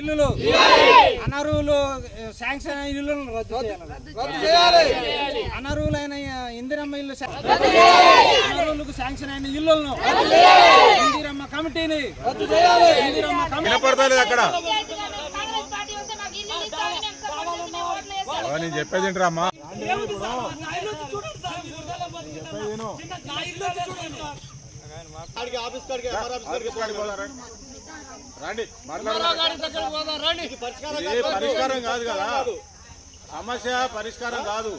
ఇల్లులు. అనర్హులు శాంక్షన్ అయిన చేయాలి. అనర్హులైన ఇందిరమ్మ ఇల్లు అనర్హులకు శాంక్షన్ అయిన ఇల్లులను ఇందిరమ్మ కమిటీని. ఇందిరమ్మ కమిటీ అక్కడ. కాంగ్రెస్ పార్టీ వస్తే మాకు ఇల్లు ఇస్తామని మేము రండి పరిష్కారం కాదు కదా సమస్య పరిష్కారం కాదు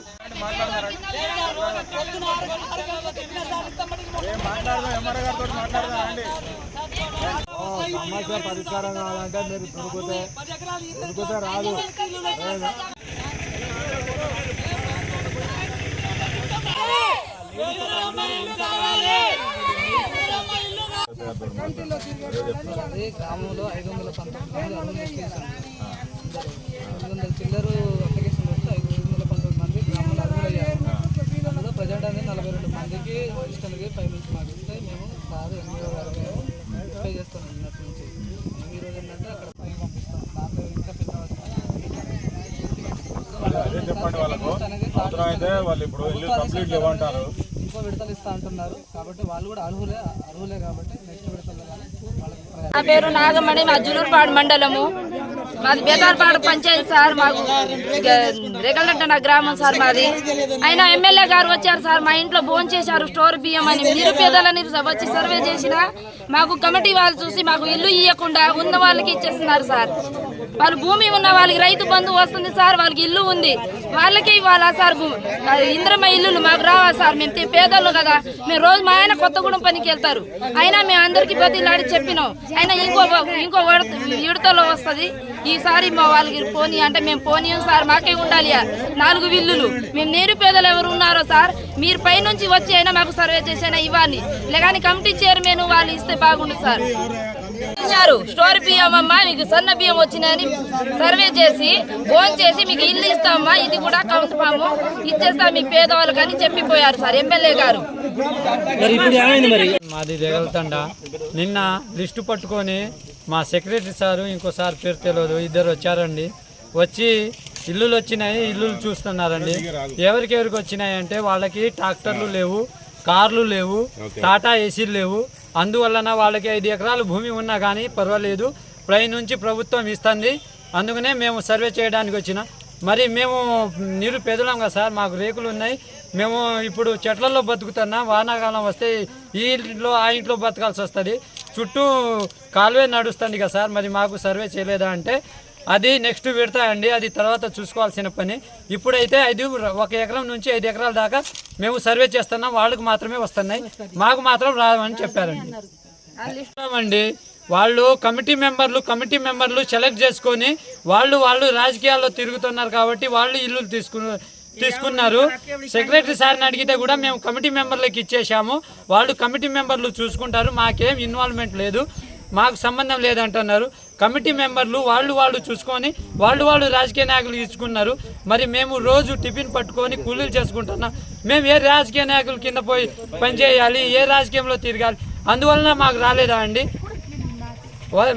ఏం మాట్లాడదాం ఎంఆర్ఐ గారితో మాట్లాడదాం రండి సమస్య పరిష్కారం కావాలంటే మీరు దొరికితే దొరికితే రాదు అదే గ్రామంలో ఐదు వందల పంతొమ్మిది మంది అరువులు చేశాను ఐదు వందల చిల్లరు అప్లికేషన్ వస్తే ఐదు వందల పంతొమ్మిది మంది గ్రామంలో అయ్యారు అందులో ప్రజెంట్ అనేది నలభై రెండు మందికి ఇష్టంగా పై నుంచి మాకు ఇస్తే మేము సార్ ఎనిమిదో గారు మేము వెరిఫై చేస్తాం నిన్నటి నుంచి. మేము ఈరోజు ఏంటంటే అక్కడ పై పంపిస్తాం. దాంట్లో ఇంకా పెద్ద అదే చెప్పండి వాళ్ళకు. అవసరం అయితే వాళ్ళు ఇప్పుడు ఇల్లు కంప్లీట్ ఇవ్వంటారు విడతలు ఇస్తా అంటున్నారు. కాబట్టి వాళ్ళు కూడా అర్హులే అర్హులే కాబట్టి నెక్స్ట్ విడతలు కానీ నా పేరు నాగమణి మా జులూరుపాడు మండలము. మాది బేదార్పాడు పంచాయతీ సార్ మాకు రెగలట నా గ్రామం సార్ మాది. ఆయన ఎమ్మెల్యే గారు వచ్చారు సార్ మా ఇంట్లో భోజనం చేశారు స్టోర్ బియ్యం అని. నిరుపేదలని వచ్చి సర్వే చేసిన మాకు కమిటీ వాళ్ళు చూసి మాకు ఇల్లు ఇవ్వకుండా ఉన్న వాళ్ళకి ఇచ్చేస్తున్నారు సార్. వాళ్ళు భూమి ఉన్న వాళ్ళకి రైతు బంధు వస్తుంది సార్ వాళ్ళకి ఇల్లు ఉంది. వాళ్ళకి ఇవ్వాలా సార్ భూ- అది ఇంద్రమ్మ ఇల్లులు మాకు రావా సార్? మేము పేదలు కదా. మేము రోజు మా ఆయన కొత్తగూడెం పనికి వెళ్తారు. అయినా మేము అందరికి బతిలాడి చెప్పినాం. అయినా ఇంకో ఇంకో విడతలో వస్తుంది. ఈసారి మా వాళ్ళకి పోనీ అంటే మేము పోనీ సార్ మాకే ఉండాలి నాలుగు విల్లులు. మేము నిరుపేదలు ఎవరు ఉన్నారో సార్ మీరు పైనుంచి వచ్చి అయినా మాకు సర్వే చేసైనా ఇవ్వాలి. లేదని కమిటీ చైర్మన్ వాళ్ళు ఇస్తే బాగుండు సార్. ఇచ్చారు. స్టోర్ బియ్యం అమ్మా మీకు సన్న బియ్యం వచ్చినాయని సర్వే చేసి ఫోన్ చేసి మీకు ఇల్లు ఇస్తామమ్మా ఇది కూడా కౌంట్ ఫాము. ఇచ్చేస్తాం మీ పేదవాళ్ళకి అని చెప్పిపోయారు సార్ ఎమ్మెల్యే గారు. మాది రేగలతండ నిన్న లిస్టు పట్టుకొని మా సెక్రటరీ సారు ఇంకోసారి పేరు తెలియదు ఇద్దరు వచ్చారండి. వచ్చి ఇల్లులు వచ్చినాయి ఇల్లులు చూస్తున్నారండి. ఎవరికెవరికి వచ్చినాయి అంటే వాళ్ళకి ట్రాక్టర్లు లేవు కార్లు లేవు టాటా ఏసీలు లేవు. అందువలన వాళ్ళకి ఐదు ఎకరాలు భూమి ఉన్నా కానీ పర్వాలేదు. పై నుంచి ప్రభుత్వం ఇస్తుంది. అందుకనే మేము సర్వే చేయడానికి వచ్చిన. మరి మేము నిరుపేదలం కదా సార్ మాకు రేకులు ఉన్నాయి. మేము ఇప్పుడు చెట్లలో బతుకుతున్నా వానాకాలం వస్తే ఈ ఇంట్లో ఆ ఇంట్లో బతకాల్సి వస్తుంది. చుట్టూ కాలువే నడుస్తుంది కదా సార్ మరి మాకు సర్వే చేయలేదా అంటే అది నెక్స్ట్ విడతా అండి అది తర్వాత చూసుకోవాల్సిన పని. ఇప్పుడైతే ఐదు ఒక ఎకరం నుంచి ఐదు ఎకరాల దాకా మేము సర్వే చేస్తున్నాం. వాళ్ళకు మాత్రమే వస్తున్నాయి. మాకు మాత్రం రావని చెప్పారండి. అండి వాళ్ళు కమిటీ మెంబర్లు కమిటీ మెంబర్లు సెలెక్ట్ చేసుకొని వాళ్ళు వాళ్ళు రాజకీయాల్లో తిరుగుతున్నారు కాబట్టి వాళ్ళు ఇల్లు తీసుకున్న తీసుకున్నారు. సెక్రటరీ సార్ని అడిగితే కూడా మేము కమిటీ మెంబర్లకు ఇచ్చేసాము వాళ్ళు కమిటీ మెంబర్లు చూసుకుంటారు. మాకేం ఇన్వాల్వ్మెంట్ లేదు. మాకు సంబంధం లేదంటున్నారు. కమిటీ మెంబర్లు వాళ్ళు వాళ్ళు చూసుకొని వాళ్ళు వాళ్ళు రాజకీయ నాయకులు ఇచ్చుకున్నారు. మరి మేము రోజు టిఫిన్ పట్టుకొని కూలీలు చేసుకుంటున్నాం. మేము ఏ రాజకీయ నాయకుల కింద పోయి పనిచేయాలి ఏ రాజకీయంలో తిరగాలి? అందువలన మాకు రాలేదా అండి?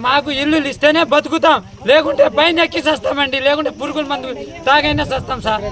మాకు ఇల్లు ఇస్తేనే బతుకుతాం. లేకుంటే పైన ఎక్కి చేస్తామండి లేకుంటే పురుగుల మందు తాగైనా చేస్తాం సార్.